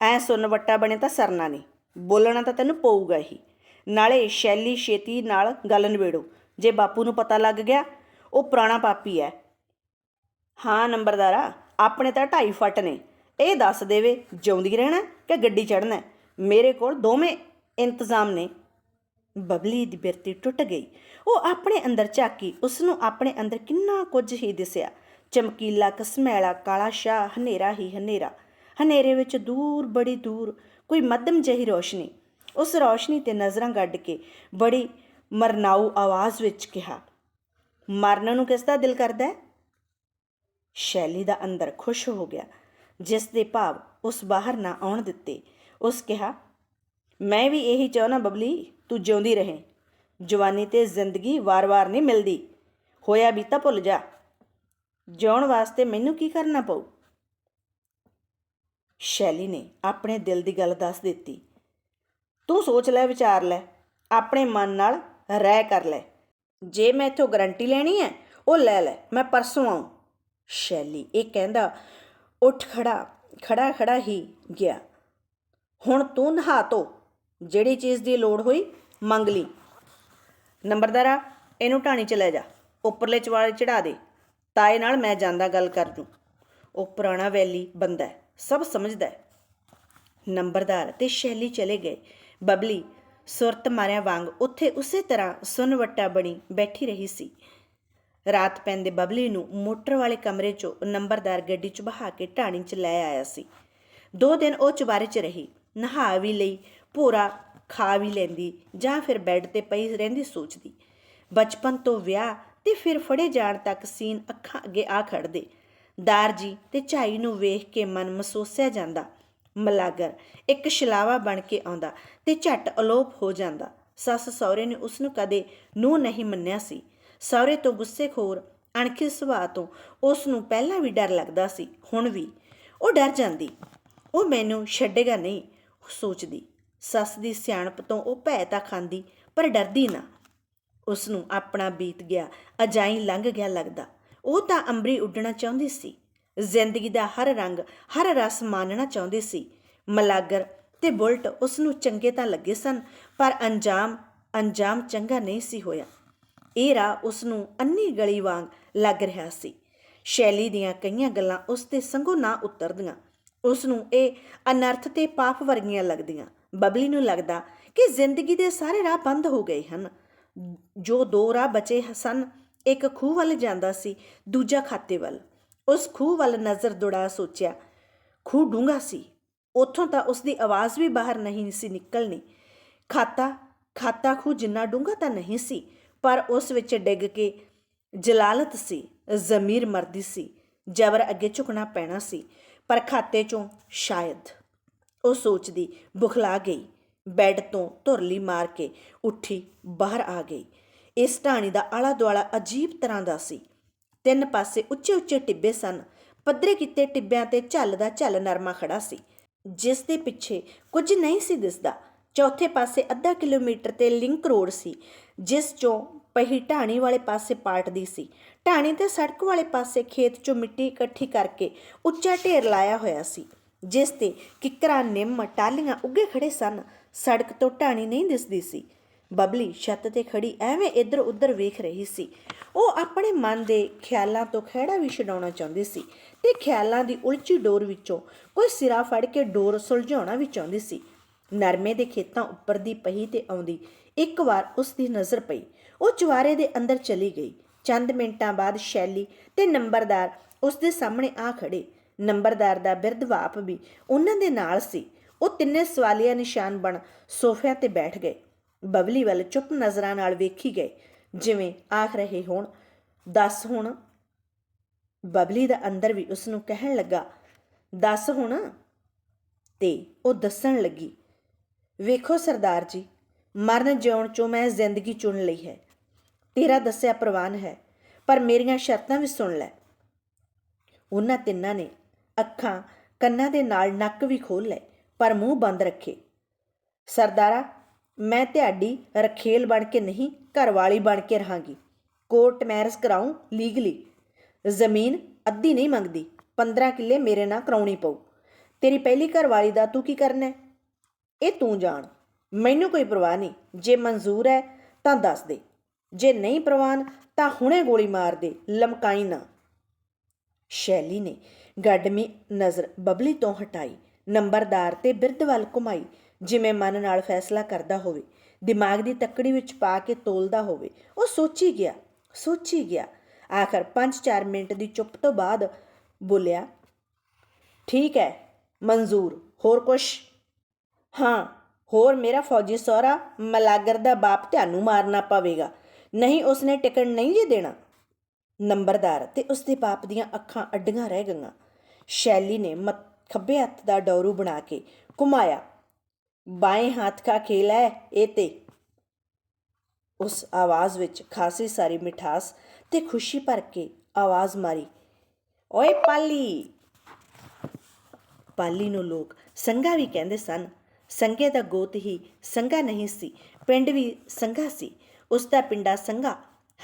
ਐ ਸੁੰਨ ਵੱਟਾ ਬਣੇ ਤਾਂ ਸਰਨਾ ਨਹੀਂ। ਬੋਲਣਾ ਤਾਂ ਤੈਨੂੰ ਪਊਗਾ ਹੀ। ਨਾਲੇ ਸ਼ੈਲੀ ਛੇਤੀ ਨਾਲ ਗੱਲ ਨਿਬੇੜੋ। ਜੇ ਬਾਪੂ ਨੂੰ ਪਤਾ ਲੱਗ ਗਿਆ, ਉਹ ਪੁਰਾਣਾ ਪਾਪੀ ਹੈ ਹਾਂ, ਨੰਬਰਦਾਰਾ, ਆਪਣੇ ਤਾਂ 2.5 ਫੁੱਟ ਨੇ। ਇਹ ਦੱਸ ਦੇਵੇ, ਜਿਉਂਦੀ ਰਹਿਣਾ ਕਿ ਗੱਡੀ ਚੜਨਾ ਮੇਰੇ ਕੋਲ ਦੋਵੇਂ ਇੰਤਜ਼ਾਮ ਨੇ। ਬਬਲੀ ਦੀ ਬਿਰਤੀ ਟੁੱਟ ਗਈ। ਉਹ ਆਪਣੇ ਅੰਦਰ ਝਾਕੀ ਉਸ ਨੂੰ ਆਪਣੇ ਅੰਦਰ ਕਿੰਨਾ ਕੁਝ ਹੀ ਦਿਸਿਆ। ਚਮਕੀਲਾ, ਕਸਮੈਲਾ, ਕਾਲਾ ਸ਼ਾਹ, ਹਨੇਰਾ ਹੀ ਹਨੇਰਾ। ਹਨੇਰੇ ਵਿੱਚ ਦੂਰ, ਬੜੀ ਦੂਰ। ਕੋਈ ਮੱਧਮ ਜਿਹੀ ਰੋਸ਼ਨੀ। ਉਸ ਰੋਸ਼ਨੀ ਤੇ ਨਜ਼ਰਾਂ ਗੱਡ ਕੇ ਬੜੀ ਮਰਨਾਊ ਆਵਾਜ਼ ਵਿੱਚ ਕਿਹਾ, ਮਰਨ ਨੂੰ ਕਿਸ ਦਾ ਦਿਲ ਕਰਦਾ ਹੈ? ਸ਼ੈਲੀ ਦਾ ਅੰਦਰ ਖੁਸ਼ ਹੋ ਗਿਆ, ਜਿਸ ਦੇ ਭਾਵ ਉਸ ਬਾਹਰ ਨਾ ਆਉਣ ਦਿੱਤੇ। ਉਸ ਕਿਹਾ, ਮੈਂ ਵੀ ਇਹੀ ਚਾਹਣਾ ਬਬਲੀ, ਤੂੰ ਜਿਉਂਦੀ ਰਹੇ। ਜਵਾਨੀ ਤੇ ਜ਼ਿੰਦਗੀ ਵਾਰ-ਵਾਰ ਨਹੀਂ ਮਿਲਦੀ। ਹੋਇਆ ਵੀ ਤਾਂ ਭੁੱਲ ਜਾ। ਜਿਉਣ ਵਾਸਤੇ ਮੈਨੂੰ ਕੀ ਕਰਨਾ ਪਊ? ਸ਼ੈਲੀ ਨੇ ਆਪਣੇ ਦਿਲ ਦੀ ਗੱਲ ਦੱਸ ਦਿੱਤੀ। ਤੂੰ ਸੋਚ ਲੈ ਵਿਚਾਰ ਲੈ ਆਪਣੇ ਮਨ ਨਾਲ ਰਹਿ ਕਰ ਲੈ। ਜੇ ਮੈਂ ਇਥੋਂ ਗਰੰਟੀ ਲੈਣੀ ਹੈ ਉਹ ਲੈ ਲੈ ਮੈਂ ਪਰਸੋਂ ਆਉਂ ਸ਼ੈਲੀ ਇਹ ਕਹਿੰਦਾ ਉੱਠ ਖੜਾ ਖੜਾ ਖੜਾ ਹੀ ਗਿਆ। ਹੁਣ ਤੂੰ ਨਹਾ ਤੋ ਜਿਹੜੀ ਚੀਜ਼ ਦੀ ਲੋੜ ਹੋਈ ਮੰਗ ਲਈ। ਨੰਬਰਦਾਰਾ ਇਹਨੂੰ ਢਾਣੀ ਚ ਲੈ ਜਾ ਉੱਪਰਲੇ ਚਵਾਲੇ ਚੜਾ ਦੇ ਤਾਏ ਨਾਲ ਮੈਂ ਜਾਂਦਾ ਗੱਲ ਕਰ ਜੂ ਉਹ ਪੁਰਾਣਾ ਵੈਲੀ ਬੰਦਾ ਹੈ, ਸਭ ਸਮਝਦਾ ਹੈ। ਨੰਬਰਦਾਰ ਤੇ ਸ਼ੈਲੀ ਚਲੇ ਗਏ। ਬਬਲੀ ਸੁਰਤ ਮਾਰਿਆ ਵਾਂਗ ਉੱਥੇ ਉਸੇ ਤਰ੍ਹਾਂ ਸੁਨਵੱਟਾ ਬਣੀ ਬੈਠੀ ਰਹੀ ਸੀ। ਰਾਤ ਪੈਂਦੇ ਬਬਲੀ ਨੂੰ ਮੋਟਰ ਵਾਲੇ ਕਮਰੇ 'ਚੋਂ ਨੰਬਰਦਾਰ ਗੱਡੀ 'ਚ ਬਹਾ ਕੇ ਢਾਣੀ 'ਚ ਲੈ ਆਇਆ ਸੀ। ਦੋ ਦਿਨ ਉਹ ਚੁਬਾਰੇ 'ਚ ਰਹੀ। ਨਹਾ ਵੀ ਲਈ ਪੂਰਾ ਖਾ ਵੀ ਲੈਂਦੀ ਜਾਂ ਫਿਰ ਬੈੱਡ ਤੇ ਪਈ ਰਹਿੰਦੀ ਸੋਚਦੀ। ਬਚਪਨ ਤੋਂ ਵਿਆਹ ਤੇ ਫਿਰ ਫੜੇ ਜਾਣ ਤੱਕ ਸੀਨ ਅੱਖਾਂ ਅੱਗੇ ਆ ਖੜਦੇ। ਦਾਰਜੀ ਤੇ ਝਾਈ ਨੂੰ ਵੇਖ ਕੇ ਮਨ ਮਸੋਸਿਆ ਜਾਂਦਾ। ਮਲਾਗਰ ਇੱਕ ਸ਼ਲਾਵਾ ਬਣ ਕੇ ਆਉਂਦਾ ਤੇ ਝਟ ਅਲੋਪ ਹੋ ਜਾਂਦਾ। ਸੱਸ ਸਹੁਰੇ ਨੇ ਉਸ ਨੂੰ ਕਦੇ ਨੂੰ ਨਹੀਂ ਮੰਨਿਆ ਸੀ। ਸਹੁਰੇ ਤੋਂ ਗੁੱਸੇਖੋਰ ਅਣਖੀ ਸੁਭਾਅ ਤੋਂ ਉਸ ਨੂੰ ਪਹਿਲਾਂ ਵੀ ਡਰ ਲੱਗਦਾ ਸੀ, ਹੁਣ ਵੀ। ਉਹ ਡਰ ਜਾਂਦੀ। ਉਹ ਮੈਨੂੰ ਛੱਡੇਗਾ ਨਹੀਂ, ਉਹ ਸੋਚਦੀ। ਸੱਸ ਦੀ ਸਿਆਣਪ ਤੋਂ ਉਹ ਭੈ ਤਾਂ ਖਾਂਦੀ, ਪਰ ਡਰਦੀ ਨਾ। ਉਸ ਨੂੰ ਆਪਣਾ ਬੀਤ ਗਿਆ, ਅਜਾਈ ਲੰਘ ਗਿਆ ਲੱਗਦਾ। ਉਹ ਤਾਂ ਅੰਬਰੀ ਉੱਡਣਾ ਚਾਹੁੰਦੀ ਸੀ। ਜ਼ਿੰਦਗੀ ਦਾ ਹਰ ਰੰਗ, ਹਰ ਰਸ ਮਾਣਨਾ ਚਾਹੁੰਦੀ ਸੀ। ਮਲਾਗਰ ਤੇ ਬੁਲਟ ਉਸ ਨੂੰ ਚੰਗੇ ਤਾਂ ਲੱਗੇ ਸਨ, ਪਰ ਅੰਜਾਮ ਅੰਜਾਮ ਚੰਗਾ ਨਹੀਂ ਸੀ ਹੋਇਆ। ਇਹ ਰਾਹ ਉਸ ਨੂੰ ਅੰਨੀ ਗਲੀ ਵਾਂਗ ਲੱਗ ਰਿਹਾ ਸੀ। ਸ਼ੈਲੀ ਦੀਆਂ ਕਈਆਂ ਗੱਲਾਂ ਉਸ ਤੇ ਸੰਗੋ ਨਾ ਉਤਰਦੀਆਂ। ਉਸ ਨੂੰ ਇਹ ਅਨਰਥ ਤੇ ਪਾਪ ਵਰਗੀਆਂ ਲੱਗਦੀਆਂ। ਬਬਲੀ ਨੂੰ ਲੱਗਦਾ ਕਿ ਜ਼ਿੰਦਗੀ ਦੇ ਸਾਰੇ ਰਾਹ ਬੰਦ ਹੋ ਗਏ ਹਨ। ਜੋ ਦੋ ਰਾਹ ਬਚੇ ਸਨ ਇੱਕ ਖੂਹ ਵੱਲ ਜਾਂਦਾ ਸੀ, ਦੂਜਾ ਖਾਤੇ ਵੱਲ। ਉਸ ਖੂਹ ਵੱਲ ਨਜ਼ਰ ਦੁੜਾ ਸੋਚਿਆ, ਖੂਹ ਡੂੰਘਾ ਸੀ। ਉੱਥੋਂ ਤਾਂ ਉਸ ਦੀ ਆਵਾਜ਼ ਵੀ ਬਾਹਰ ਨਹੀਂ ਸੀ ਨਿਕਲਣੀ। ਖਾਤਾ ਖਾਤਾ ਖੂਹ ਜਿੰਨਾ ਡੂੰਘਾ ਤਾਂ ਨਹੀਂ ਸੀ, ਪਰ ਉਸ ਵਿੱਚ ਡਿੱਗ ਕੇ ਜਲਾਲਤ ਸੀ, ਜ਼ਮੀਰ ਮਰਦੀ ਸੀ, ਜਬਰ ਅੱਗੇ ਝੁਕਣਾ ਪੈਣਾ ਸੀ, ਪਰ ਖਾਤੇ ਚੋਂ ਸ਼ਾਇਦ। ਉਹ ਸੋਚਦੀ ਬੁਖਲਾ ਗਈ, ਬੈੱਡ ਤੋਂ ਧੁਰਲੀ ਮਾਰ ਕੇ ਉੱਠੀ, ਬਾਹਰ ਆ ਗਈ। ਇਸ ਢਾਣੀ ਦਾ ਆਲਾ ਦੁਆਲਾ ਅਜੀਬ ਤਰ੍ਹਾਂ ਦਾ ਸੀ। ਤਿੰਨ ਪਾਸੇ ਉੱਚੇ ਉੱਚੇ ਟਿੱਬੇ ਸਨ। ਪੱਧਰੇ ਕੀਤੇ ਟਿੱਬਿਆਂ ਤੇ ਝੱਲ ਦਾ ਝੱਲ ਨਰਮਾ ਖੜਾ ਸੀ। ਜਿਸ ਦੇ ਪਿੱਛੇ ਕੁਝ ਨਹੀਂ ਸੀ ਦਿਸਦਾ। ਚੌਥੇ ਪਾਸੇ ਅੱਧਾ ਕਿਲੋਮੀਟਰ ਤੇ ਲਿੰਕ ਰੋਡ ਸੀ, ਜਿਸ ਚੋਂ ਪਹੀ ਢਾਣੀ ਵਾਲੇ ਪਾਸੇ ਪਾਟਦੀ ਸੀ। ਢਾਣੀ ਤੇ ਸੜਕ ਵਾਲੇ ਪਾਸੇ ਖੇਤ ਚੋਂ ਮਿੱਟੀ ਇਕੱਠੀ ਕਰਕੇ ਉੱਚਾ ਢੇਰ ਲਾਇਆ ਹੋਇਆ ਸੀ, ਜਿਸ ਤੇ ਕਿੱਕਰਾਂ ਨਿੰਮ ਟਾਲੀਆਂ ਉੱਗੇ ਖੜੇ ਸਨ। ਸੜਕ ਤੋਂ ਢਾਣੀ ਨਹੀਂ ਦਿਸਦੀ ਸੀ। ਬਬਲੀ ਛੱਤ ਤੇ ਖੜੀ ਐਵੇਂ ਇੱਧਰ ਉੱਧਰ ਵੇਖ ਰਹੀ ਸੀ। ਉਹ ਆਪਣੇ ਮਨ ਦੇ ਖਿਆਲਾਂ ਤੋਂ ਖਹਿੜਾ ਵੀ ਛਡਾਉਣਾ ਚਾਹੁੰਦੀ ਸੀ ਤੇ ਖਿਆਲਾਂ ਦੀ ਉਲਝੀ ਡੋਰ ਵਿੱਚੋਂ ਕੋਈ ਸਿਰਾ ਫੜ ਕੇ ਡੋਰ ਸੁਲਝਾਉਣਾ ਵੀ ਚਾਹੁੰਦੀ ਸੀ। ਨਰਮੇ ਦੇ ਖੇਤਾਂ ਉੱਪਰ ਦੀ ਪਹੀ ਤੇ ਆਉਂਦੀ ਇੱਕ ਵਾਰ ਉਸ ਦੀ ਨਜ਼ਰ ਪਈ। ਉਹ ਚੁਬਾਰੇ ਦੇ ਅੰਦਰ ਚਲੀ ਗਈ। ਚੰਦ ਮਿੰਟਾਂ ਬਾਅਦ ਸ਼ੈਲੀ ਤੇ ਨੰਬਰਦਾਰ ਉਸ ਦੇ ਸਾਹਮਣੇ ਆ ਖੜੇ। ਨੰਬਰਦਾਰ ਦਾ ਬਿਰਧ ਬਾਪ ਵੀ ਉਹਨਾਂ ਦੇ ਨਾਲ ਸੀ। ਉਹ ਤਿੰਨੇ ਸਵਾਲੀਆ ਨਿਸ਼ਾਨ ਬਣ ਸੋਫਿਆਂ ਤੇ ਬੈਠ ਗਏ। ਬਬਲੀ ਵੱਲ ਚੁੱਪ ਨਜ਼ਰਾਂ ਨਾਲ ਵੇਖੀ ਗਏ, ਜਿਵੇਂ ਆਖ ਰਹੇ ਹੋਣ। ਦੱਸ ਹੁਣ। ਬਬਲੀ ਦਾ ਅੰਦਰ ਵੀ ਉਸ ਨੂੰ ਕਹਿਣ ਲੱਗਾ। ਦੱਸ ਹੁਣ? ਤੇ ਉਹ ਦੱਸਣ ਲੱਗੀ। ਵੇਖੋ ਸਰਦਾਰ ਜੀ, ਮਰਨ ਜਿਉਣ ਚੋਂ ਮੈਂ ਜ਼ਿੰਦਗੀ ਚੁਣ ਲਈ ਹੈ। ਤੇਰਾ ਦੱਸਿਆ ਪ੍ਰਵਾਨ ਹੈ, ਪਰ ਮੇਰੀਆਂ ਸ਼ਰਤਾਂ ਵੀ ਸੁਣ ਲੈ। ਉਹਨਾਂ ਤਿੰਨਾਂ ਨੇ ਅੱਖਾਂ ਕੰਨਾਂ ਦੇ ਨਾਲ ਨੱਕ ਵੀ ਖੋਲ ਲਏ, ਪਰ ਮੂੰਹ ਬੰਦ ਰੱਖੇ। ਸਰਦਾਰਾ ਮੈਂ ਤੁਹਾਡੀ ਰਖੇਲ ਬਣ ਕੇ ਨਹੀਂ, ਘਰਵਾਲੀ ਬਣ ਕੇ ਰਹਾਂਗੀ। ਕੋਰਟ ਮੈਰਿਜ ਕਰਾਉਂ ਲੀਗਲੀ। ਜ਼ਮੀਨ ਅੱਧੀ ਨਹੀਂ ਮੰਗਦੀ 15 ਕਿੱਲੇ ਮੇਰੇ ਨਾਲ ਕਰਾਉਣੀ ਪਊ। ਤੇਰੀ ਪਹਿਲੀ ਘਰਵਾਲੀ ਦਾ ਤੂੰ ਕੀ ਕਰਨਾ ਹੈ? ਇਹ ਤੂੰ ਜਾਣ। ਮੈਨੂੰ ਕੋਈ ਪਰਵਾਹ ਨਹੀਂ, ਜੇ ਮਨਜ਼ੂਰ ਹੈ ਤਾਂ ਦੱਸ ਦੇ। ਜੇ ਨਹੀਂ ਪ੍ਰਵਾਨ ਤਾਂ ਹੁਣੇ ਗੋਲੀ ਮਾਰ ਦੇ, ਲਮਕਾਈ ਨਾ। ਸ਼ੈਲੀ ਨੇ ਗੱਡਮੀ ਨਜ਼ਰ ਬਬਲੀ ਤੋਂ ਹਟਾਈ, ਨੰਬਰਦਾਰ ਤੇ ਬਿਰਧ ਵੱਲ ਘੁਮਾਈ। ਜਿਵੇਂ ਮਨ ਨਾਲ ਫੈਸਲਾ ਕਰਦਾ ਹੋਵੇ, ਦਿਮਾਗ ਦੀ ਤੱਕੜੀ ਵਿੱਚ ਪਾ ਕੇ ਤੋਲਦਾ ਹੋਵੇ, ਉਹ ਸੋਚੀ ਗਿਆ ਸੋਚੀ ਗਿਆ। ਆਖਰ 5-4 ਮਿੰਟ ਦੀ ਚੁੱਪ ਤੋਂ ਬਾਅਦ ਬੋਲਿਆ, ਠੀਕ ਹੈ, ਮਨਜ਼ੂਰ, ਹੋਰ ਕੁਛ? ਹਾਂ, ਹੋਰ ਮੇਰਾ ਫੌਜੀ ਸਹੁਰਾ ਮਲਾਗਰ ਦਾ ਬਾਪ ਤੁਹਾਨੂੰ ਮਾਰਨਾ ਪਵੇਗਾ। ਨਹੀਂ, ਉਸਨੇ ਟਿਕਣ ਨਹੀਂ ਜੇ ਦੇਣਾ। ਨੰਬਰਦਾਰ ਤੇ ਉਸਦੇ ਬਾਪ ਦੀਆਂ ਅੱਖਾਂ ਅੱਡੀਆਂ ਰਹਿ ਗਈਆਂ। ਸ਼ੈਲੀ ਨੇ ਮਤ ਖੱਬੇ ਹੱਥ ਦਾ ਡੌਰੂ ਬਣਾ ਕੇ ਘੁਮਾਇਆ। ਬਾएं ਹੱਥ ਦਾ ਖੇਲ ਹੈ ਇਹ ਤੇ। ਉਸ ਆਵਾਜ਼ ਵਿੱਚ ਖਾਸੀ ਸਾਰੀ ਮਿਠਾਸ ਤੇ ਖੁਸ਼ੀ ਭਰ ਕੇ ਆਵਾਜ਼ ਮਾਰੀ, ਓਏ ਪਾਲੀ! ਪਾਲੀ ਨੂੰ ਲੋਕ ਸੰਗਾ ਵੀ ਕਹਿੰਦੇ ਸਨ। ਸੰਗੇ ਦਾ ਗੋਤ ਹੀ ਸੰਗਾ ਨਹੀਂ ਸੀ, ਪਿੰਡ ਵੀ ਸੰਗਾ ਸੀ। ਉਸ ਦਾ ਪਿੰਡਾ ਸੰਗਾ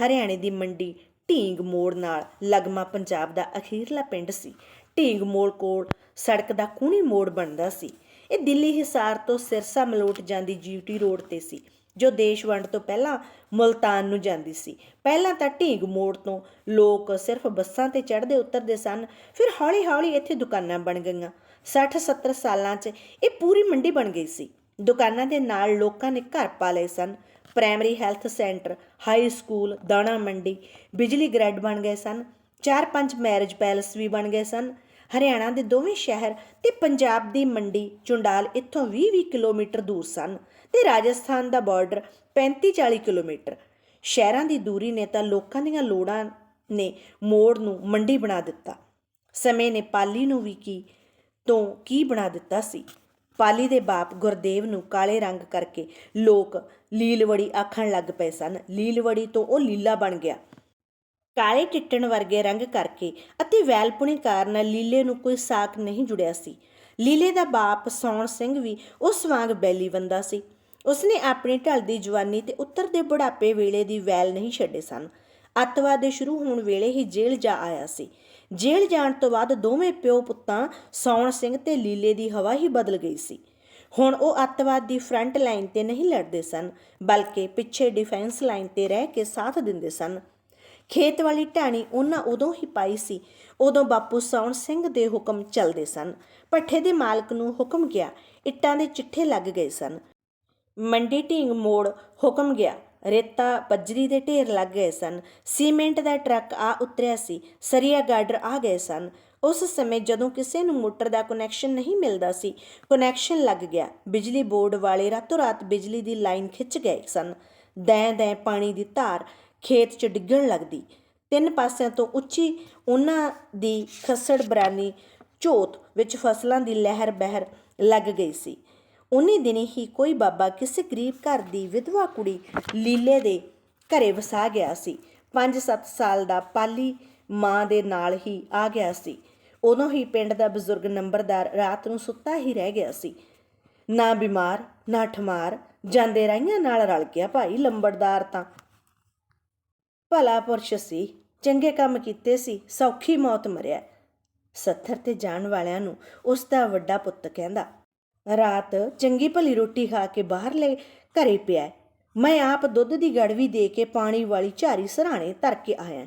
ਹਰਿਆਣੇ ਦੀ ਮੰਡੀ ਢੀਂਗ ਮੋੜ ਨਾਲ ਲਗਮਾ ਪੰਜਾਬ ਦਾ ਅਖੀਰਲਾ ਪਿੰਡ ਸੀ। ਢੀਂਗ ਮੋੜ ਕੋਲ ਸੜਕ ਦਾ ਕੂਣੀ ਮੋੜ ਬਣਦਾ ਸੀ। ਇਹ ਦਿੱਲੀ ਹਿਸਾਰ ਤੋਂ ਸਿਰਸਾ ਮਲੋਟ ਜਾਂਦੀ ਜੀਟੀ ਰੋਡ ਤੇ ਸੀ, ਜੋ ਦੇਸ਼ ਵੰਡ ਤੋਂ ਪਹਿਲਾਂ ਮੁਲਤਾਨ ਨੂੰ ਜਾਂਦੀ ਸੀ। ਪਹਿਲਾਂ ਤਾਂ ਢੀਂਗ ਮੋੜ ਤੋਂ ਲੋਕ ਸਿਰਫ ਬੱਸਾਂ ਤੇ ਚੜ੍ਹਦੇ ਉਤਰਦੇ ਸਨ, ਫਿਰ ਹੌਲੀ-ਹੌਲੀ ਇੱਥੇ ਦੁਕਾਨਾਂ ਬਣ ਗਈਆਂ। 60-70 ਸਾਲਾਂ 'ਚ ਇਹ ਪੂਰੀ ਮੰਡੀ ਬਣ ਗਈ ਸੀ। ਦੁਕਾਨਾਂ ਦੇ ਨਾਲ ਲੋਕਾਂ ਨੇ ਘਰ ਪਾ ਲਏ ਸਨ। Primary health center, high school, ਦਾਣਾ ਮੰਡੀ, ਬਿਜਲੀ ਗ੍ਰਿਡ ਬਣ ਗਏ ਸਨ। ਚਾਰ ਪੰਜ ਮੈਰਿਜ ਪੈਲਸ ਵੀ ਬਣ ਗਏ ਸਨ। ਹਰਿਆਣਾ ਦੇ ਦੋਵੇਂ ਸ਼ਹਿਰ ਤੇ ਪੰਜਾਬ ਦੀ ਮੰਡੀ ਚੁੰਡਾਲ ਇੱਥੋਂ 20-20 ਕਿਲੋਮੀਟਰ ਦੂਰ ਸਨ ਤੇ ਰਾਜਸਥਾਨ ਦਾ ਬਾਰਡਰ 35-40 ਕਿਲੋਮੀਟਰ। ਸ਼ਹਿਰਾਂ ਦੀ ਦੂਰੀ ਨੇ ਤਾਂ ਲੋਕਾਂ ਦੀਆਂ ਲੋੜਾਂ ਨੇ ਮੋੜ ਨੂੰ ਮੰਡੀ ਬਣਾ ਦਿੱਤਾ। ਸਮੇਂ ਨੇ ਪਾਲੀ ਨੂੰ ਵੀ ਕੀ, ਤੋਂ ਕੀ ਬਣਾ ਦਿੱਤਾ ਸੀ? ਪਾਲੀ ਦੇ ਬਾਪ ਗੁਰਦੇਵ ਨੂੰ ਕਾਲੇ ਰੰਗ ਕਰਕੇ ਲੋਕ ਲੀਲਵੜੀ ਆਖਣ ਲੱਗ ਪਏ ਸਨ। ਲੀਲਵੜੀ ਤੋਂ ਉਹ ਲੀਲਾ ਬਣ ਗਿਆ। ਕਾਲੇ ਟਿੱਟਣ ਵਰਗੇ ਰੰਗ ਕਰਕੇ ਅਤੇ ਵੈਲਪੁਣੀ ਕਾਰਨ ਲੀਲੇ ਨੂੰ ਕੋਈ ਸਾਕ ਨਹੀਂ ਜੁੜਿਆ ਸੀ। ਲੀਲੇ ਦਾ ਬਾਪ ਸੌਣ ਸਿੰਘ ਵੀ ਉਸ ਵਾਂਗ ਬੈਲੀ ਬੰਦਾ ਸੀ। ਉਸਨੇ ਆਪਣੀ ਢਲਦੀ ਜਵਾਨੀ ਤੇ ਉੱਤਰ ਦੇ ਬੁਢਾਪੇ ਵੇਲੇ ਦੀ ਵੈਲ ਨਹੀਂ ਛੱਡੇ ਸਨ। ਅੱਤਵਾਦ ਦੇ ਸ਼ੁਰੂ ਹੋਣ ਵੇਲੇ ਹੀ ਜੇਲ੍ਹ ਜਾ ਆਇਆ ਸੀ। ਜੇਲ੍ਹ ਜਾਣ ਤੋਂ ਬਾਅਦ ਦੋਵੇਂ ਪਿਓ ਪੁੱਤਾਂ ਸੌਣ ਸਿੰਘ ਤੇ ਲੀਲੇ ਦੀ ਹਵਾ ਹੀ ਬਦਲ ਗਈ ਸੀ। ਹੁਣ ਉਹ ਅੱਤਵਾਦ ਦੀ ਫਰੰਟ ਲਾਈਨ ਤੇ ਨਹੀਂ ਲੜਦੇ ਸਨ, ਬਲਕਿ ਪਿੱਛੇ ਡਿਫੈਂਸ ਲਾਈਨ ਤੇ ਰਹਿ ਕੇ ਸਾਥ ਦਿੰਦੇ ਸਨ। ਖੇਤ ਵਾਲੀ ਢਾਣੀ ਉਹਨਾਂ ਉਦੋਂ ਹੀ ਪਾਈ ਸੀ, ਉਦੋਂ ਬਾਪੂ ਸੌਣ ਸਿੰਘ ਦੇ ਹੁਕਮ ਚੱਲਦੇ ਸਨ। ਪੱਠੇ ਦੇ ਮਾਲਕ ਨੂੰ ਹੁਕਮ ਗਿਆ, ਇੱਟਾਂ ਦੇ ਚਿੱਠੇ ਲੱਗ ਗਏ ਸਨ। ਮੰਡੀ ਢੀਂਗ ਮੋੜ ਹੁਕਮ ਗਿਆ, ਰੇਤਾ ਪੱਜਰੀ ਦੇ ਢੇਰ ਲੱਗ ਗਏ ਸਨ। ਸੀਮੈਂਟ ਦਾ ਟਰੱਕ ਆ ਉਤਰਿਆ ਸੀ, ਸਰੀਆ ਗਾਰਡਰ ਆ ਗਏ ਸਨ। ਉਸ ਸਮੇਂ ਜਦੋਂ ਕਿਸੇ ਨੂੰ ਮੋਟਰ ਦਾ ਕਨੈਕਸ਼ਨ ਨਹੀਂ ਮਿਲਦਾ ਸੀ, ਕਨੈਕਸ਼ਨ ਲੱਗ ਗਿਆ। ਬਿਜਲੀ ਬੋਰਡ ਵਾਲੇ ਰਾਤੋਂ ਰਾਤ ਬਿਜਲੀ ਦੀ ਲਾਈਨ ਖਿੱਚ ਗਏ ਸਨ। ਦੈਂ ਦੈਂ ਪਾਣੀ ਦੀ ਧਾਰ ਖੇਤ 'ਚ ਡਿੱਗਣ ਲੱਗਦੀ। ਤਿੰਨ ਪਾਸਿਆਂ ਤੋਂ ਉੱਚੀ ਉਹਨਾਂ ਦੀ ਖੱਸੜ ਬਰਾਨੀ ਝੋਤ ਵਿੱਚ ਫਸਲਾਂ ਦੀ ਲਹਿਰ ਬਹਿਰ ਲੱਗ ਗਈ ਸੀ। ਉਨੀ ਦਿਨੀ ਹੀ ਕੋਈ ਬਾਬਾ ਕਿਸੇ ਗਰੀਬ ਘਰ ਦੀ ਵਿਧਵਾ ਕੁੜੀ ਲੀਲੇ ਦੇ ਘਰੇ ਵਸਾ ਗਿਆ ਸੀ। 5-7 ਸਾਲ ਦਾ ਪਾਲੀ ਮਾਂ ਦੇ ਨਾਲ ਹੀ ਆ ਗਿਆ ਸੀ। ਉਦੋਂ ਹੀ ਪਿੰਡ ਦਾ ਬਜ਼ੁਰਗ ਨੰਬਰਦਾਰ ਰਾਤ ਨੂੰ ਸੁੱਤਾ ਹੀ ਰਹਿ ਗਿਆ ਸੀ। ਨਾ ਬਿਮਾਰ, ਨਾ ਠਮਾਰ, ਜਾਂਦੇ ਰਾਈਆਂ ਨਾਲ ਰਲ ਗਿਆ ਭਾਈ ਲੰਬੜਦਾਰ ਤਾਂ। ਭਲਾ ਪੁਰਸ਼ ਸੀ, ਚੰਗੇ ਕੰਮ ਕੀਤੇ ਸੀ, ਸੌਖੀ ਮੌਤ ਮਰਿਆ। ਸੱਥਰ ਤੇ ਜਾਣ ਵਾਲਿਆਂ ਨੂੰ ਉਸ ਦਾ ਵੱਡਾ ਪੁੱਤ ਕਹਿੰਦਾ, ਰਾਤ ਚੰਗੀ ਭਲੀ ਰੋਟੀ ਖਾ ਕੇ ਬਾਹਰਲੇ ਘਰੇ ਪਿਆ ਮੈਂ ਆਪ ਦੁੱਧ ਦੀ ਗੜਵੀ ਦੇ ਕੇ ਪਾਣੀ ਵਾਲੀ ਝਾਰੀ ਸਰਾਣੇ ਧਰ ਕੇ ਆਇਆ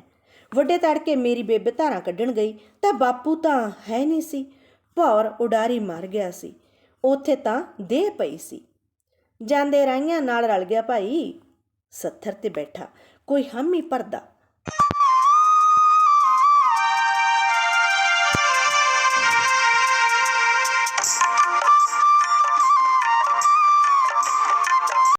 ਵੱਡੇ ਤੜਕੇ ਮੇਰੀ ਬੇਬੇ ਧਾਰਾਂ ਕੱਢਣ ਗਈ, ਤਾਂ ਬਾਪੂ ਤਾਂ ਹੈ ਨਹੀਂ ਸੀ। ਭੌਰ ਉਡਾਰੀ ਮਰ ਗਿਆ ਸੀ। ਉੱਥੇ ਤਾਂ ਦੇਹ ਪਈ ਸੀ। ਜਾਂਦੇ ਰਾਈਆਂ ਨਾਲ ਰਲ ਗਿਆ ਭਾਈ। ਸੱਥਰ ਤੇ ਬੈਠਾ। ਕੋਈ ਹਾਮੀ ਭਰਦਾ।